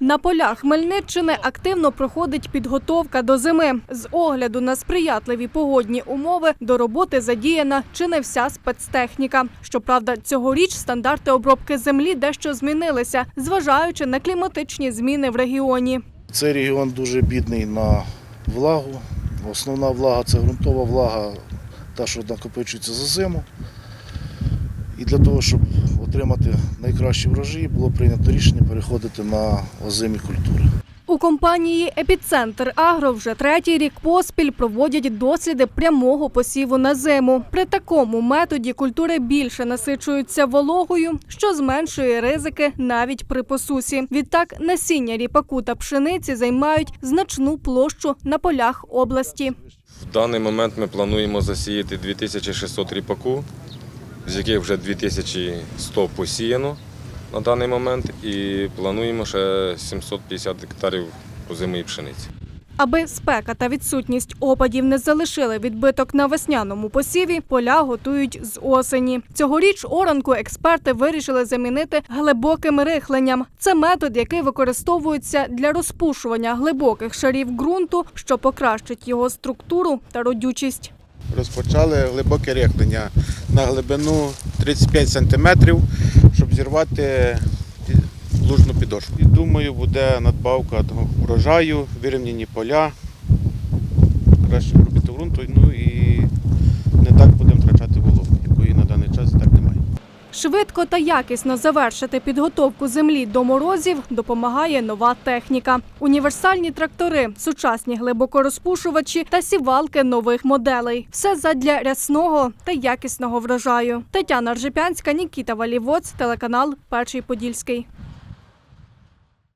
На полях Хмельниччини активно проходить підготовка до зими. З огляду на сприятливі погодні умови до роботи задіяна чи не вся спецтехніка. Щоправда, цьогоріч стандарти обробки землі дещо змінилися, зважаючи на кліматичні зміни в регіоні. Цей регіон дуже бідний на влагу. Основна влага це ґрунтова влага, та, що накопичується за зиму. І для того, щоб отримати найкращі врожаї, було прийнято рішення переходити на озимі культури. У компанії Епіцентр Агро вже третій рік поспіль проводять досліди прямого посіву на зиму. При такому методі культури більше насичуються вологою, що зменшує ризики навіть при посусі. Відтак насіння ріпаку та пшениці займають значну площу на полях області. В даний момент ми плануємо засіяти 2600 ріпаку, з яких вже 2100 посіяно на даний момент, і плануємо ще 750 гектарів озимої пшениці. Аби спека та відсутність опадів не залишили відбиток на весняному посіві, поля готують з осені. Цьогоріч оранку експерти вирішили замінити глибоким рихленням. Це метод, який використовується для розпушування глибоких шарів ґрунту, що покращить його структуру та родючість. Розпочали глибоке рихлення на глибину 35 см, щоб зірвати лужну підошву. І думаю, буде надбавка до врожаю, вирівняні поля, Швидко та якісно завершити підготовку землі до морозів допомагає нова техніка. Універсальні трактори, сучасні глибокорозпушувачі та сівалки нових моделей. Все задля рясного та якісного врожаю. Тетяна Ржепянська, Нікіта Валівоц, телеканал Перший Подільський.